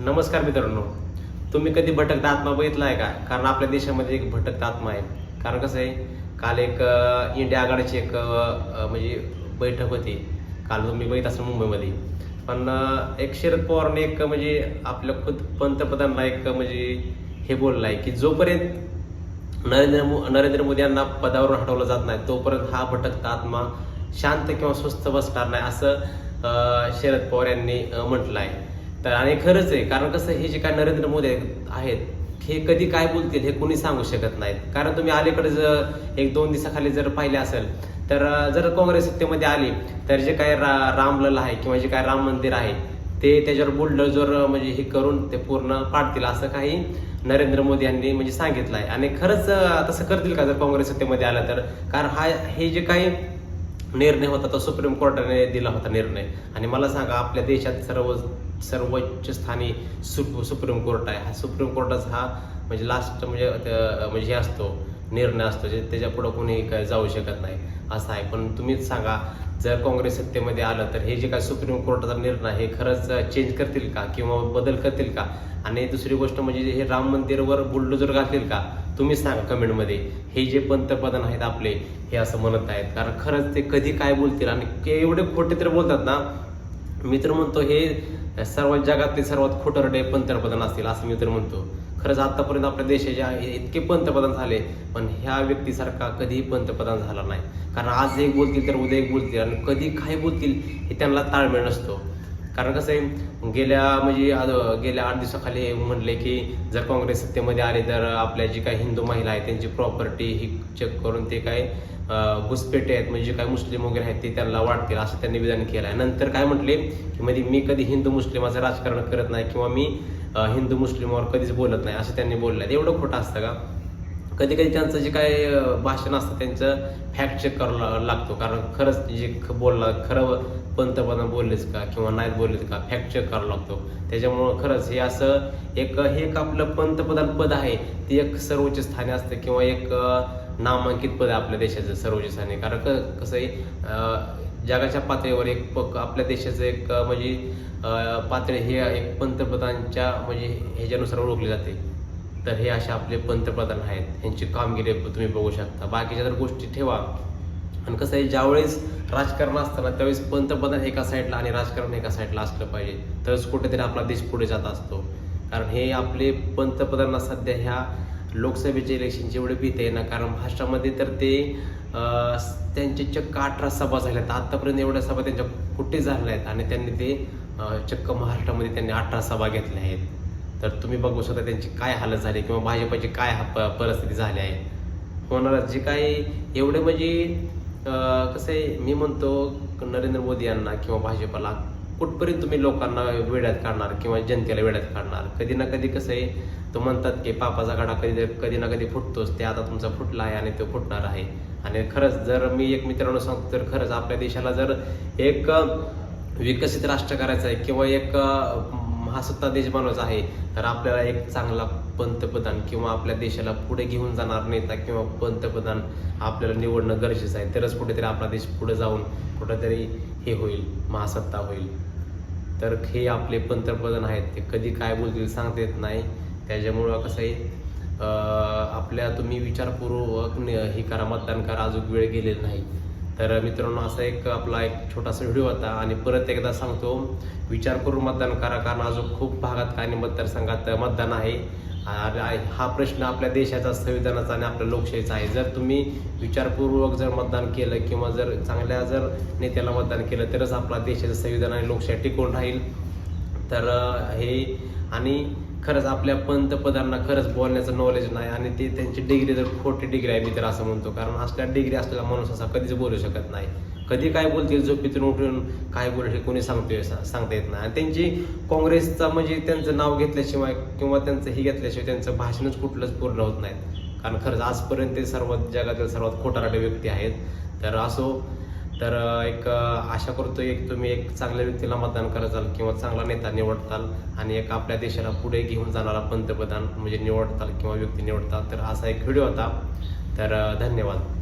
नमस्कार मित्रांनो. तुम्ही कधी भटकता आत्मा बघितला आहे का? कारण आपल्या देशामध्ये एक भटकता आत्मा आहे. कारण कसं आहे काल एक इंडिया आघाडीची एक म्हणजे बैठक होती. काल तुम्ही बघित असाल मुंबईमध्ये. पण एक शरद पवारने एक म्हणजे आपल्या खुद पंतप्रधानला एक म्हणजे हे बोललं आहे की जोपर्यंत नरेंद्र मो नरेंद्र मोदी यांना पदावरून हटवलं जात नाही तोपर्यंत हा भटकता आत्मा शांत किंवा स्वस्थ बसणार नाही असं शरद पवार यांनी म्हटलं आहे तर आणि खरंच आहे कारण कसं हे जे काय नरेंद्र मोदी आहेत हे कधी काय बोलतील हे कोणी सांगू शकत नाहीत. कारण तुम्ही अलीकडे जर एक दोन दिवसाखाली जर पाहिले असेल तर जर काँग्रेस सत्तेमध्ये आली तर जे काय रा रामलला आहे किंवा जे काय राम मंदिर आहे ते त्याच्यावर बुलडोजर म्हणजे हे करून ते पूर्ण पाडतील असं काही नरेंद्र मोदी यांनी म्हणजे सांगितलं आहे आणि खरंच तसं करतील का जर काँग्रेस सत्तेमध्ये आलं तर? कारण हा हे जे काही निर्णय होता तो सुप्रीम कोर्टाने दिला होता निर्णय. आणि मला सांगा आपल्या देशात सर्व सर्वोच्च स्थानी सुप सुप्रीम कोर्ट आहे. हा सुप्रीम कोर्टाचा हा म्हणजे लास्ट म्हणजे म्हणजे हे असतो. निर्णय असतो जे त्याच्या पुढं कोणी काय जाऊ शकत नाही. असं आहे. पण तुम्हीच सांगा जर काँग्रेस सत्तेमध्ये आलं तर हे जे काय सुप्रीम कोर्टाचा निर्णय हे खरंच चेंज करतील का? किंवा बदल करतील का? आणि दुसरी गोष्ट म्हणजे हे राम मंदिरवर बुलडोजर घालतील का? तुम्ही सांगा कमेंटमध्ये. हे जे पंतप्रधान आहेत आपले हे असं म्हणत आहेत. कारण खरंच ते कधी काय बोलतील? आणि एवढे खोटे तर बोलतात ना. मी तर म्हणतो हे सर्वात जगातले सर्वात खोटरडे पंतप्रधान असतील असं मी तर म्हणतो. खरंच आतापर्यंत आपल्या देशाचे आहे- इतके पंतप्रधान झाले पण ह्या व्यक्तीसारखा कधीही पंतप्रधान झाला नाही. कारण आज एक बोलतील तर उद्या एक बोलतील आणि कधी काय बोलतील हे त्यांना ताळमेळ नसतो. कारण कसं आहे गेल्या म्हणजे गेल्या आठ दिवसाखाली म्हणले की जर काँग्रेस सत्तेमध्ये आले तर आपल्या जी काही हिंदू महिला आहेत त्यांची प्रॉपर्टी ही चेक करून ते काय घुसपेटे आहेत म्हणजे काय मुस्लिम वगैरे आहेत ते त्यांना वाटतील असं त्यांनी विधान केलं आहे. नंतर काय म्हटले की म्हणजे मी कधी हिंदू मुस्लिमाचं राजकारण करत नाही किंवा मी हिंदू मुस्लिमावर कधीच बोलत नाही असं त्यांनी बोललं आहे. एवढं खोटं असतं का? कधी कधी त्यांचं जे काय भाषण असतं त्यांचं फॅक्ट चेक करावं लागतो. कारण खरंच जे ख- बोलला खरं पंतप्रधान बोललेच का किंवा नाहीत बोललेच का फॅक्ट चेक करावा लागतो. त्याच्यामुळं खरंच हे असं एक हे एक आपलं पंतप्रधान पद आहे. ते एक सर्वोच्च स्थानी असतं किंवा एक नामांकित पद आहे आपल्या देशाचं सर्वोच्च स्थानी. कारण क- कसं आहे जगाच्या पातळीवर एक प- आपल्या देशाचं एक म्हणजे पातळी हे एक पंतप्रधानच्या म्हणजे ह्याच्यानुसार ओळखली जाते. तर हे असे आपले पंतप्रधान आहेत. यांची कामगिरी तुम्ही बघू शकता. बाकीच्या जर गोष्टी ठेवा. आणि कसं आहे ज्यावेळेस राजकारण असताना त्यावेळेस पंतप्रधान एका साईडला आणि राजकारण एका साईडला असलं पाहिजे. तरच कुठेतरी आपला देश पुढे जात असतो. कारण हे आपले पंतप्रधान सध्या ह्या लोकसभेचे इलेक्शनचे एवढे भीत आहे ना. कारण महाराष्ट्रामध्ये तर ते त्यांचे चक्क अठरा सभा झाल्या आहेत आत्तापर्यंत एवढ्या सभा त्यांच्या कुठे झाल्या आहेत? आणि त्यांनी ते चक्क महाराष्ट्रामध्ये त्यांनी अठरा सभा घेतल्या आहेत. तर तुम्ही बघू शकता त्यांची काय हालत झाली किंवा भाजपाची काय हा प- परिस्थिती झाली आहे. होणार जे काही एवढे म्हणजे कसं आहे मी म्हणतो नरेंद्र मोदी यांना किंवा भाजपाला कुठपर्यंत तुम्ही लोकांना वेड्यात काढणार किंवा जनतेला वेड्यात काढणार? कधी ना कधी कसं आहे तो म्हणतात की पापाचा गाडा कधी कधी ना कधी फुटतोच. ते आता तुमचा फुटला आहे आणि तो फुटणार आहे. आणि खरंच जर मी एक मित्रांनो सांगतो तर खरंच आपल्या देशाला जर एक विकसित राष्ट्र करायचं आहे किंवा एक महासत्ता देश बनवायचा आहे तर आपल्याला एक चांगला पंतप्रधान किंवा आपल्या देशाला पुढे घेऊन जाणार नेता किंवा पंतप्रधान आपल्याला निवडणं गरजेचं आहे. तरच कुठेतरी आपला देश पुढे जाऊन कुठेतरी हे होईल महासत्ता होईल. तर हे आपले पंतप्रधान आहेत ते कधी काय बोलतील सांगता येत नाही. त्याच्यामुळं कसं आहे आपल्या तुम्ही विचारपूर्वक हे करा मतदान करा अजून वेळ गेलेला नाही. तर मित्रांनो असा एक आपला एक छोटासा व्हिडिओ होता आणि परत एकदा सांगतो विचार करून मतदान करा कारण अजून खूप भागात आणि मतदारसंघात मतदान आहे. हा प्रश्न आपल्या देशाचा संविधानाचा आणि आपल्या लोकशाहीचा आहे. जर तुम्ही विचारपूर्वक जर मतदान केलं किंवा जर चांगल्या जर नेत्याला मतदान केलं तरच आपला देशाचं संविधान आणि लोकशाही टिकून राहील. तर हे आणि खरंच आपल्या पंतप्रधानांना खरंच बोलण्याचं नॉलेज नाही आणि ते त्यांची डिग्री जर खोटी डिग्री आहे मी तर असं म्हणतो. कारण असल्या डिग्री असलेला माणूस असा कधीच बोलू शकत नाही. कधी काय बोलतील झोपेतून उठून काय बोलू हे कोणी सांगतोय सा- सांगता येत नाही. आणि त्यांची काँग्रेसचा म्हणजे त्यांचं नाव घेतल्याशिवाय किंवा त्यांचं हे घेतल्याशिवाय त्यांचं भाषणच कुठलंच पूर्ण होत नाहीत कारण खरंच आजपर्यंत ते सर्वात जगातील सर्वात खोटारडे व्यक्ती आहेत. तर असो तर एक आशा करतो एक तुम्ही एक चांगल्या व्यक्तीला मतदान कराल किंवा चांगला नेता निवडताल आणि एक आपल्या देशाला पुढे घेऊन जाणारा पंतप्रधान म्हणजे निवडताल किंवा व्यक्ती निवडताल. तर असा एक व्हिडिओ होता. तर धन्यवाद.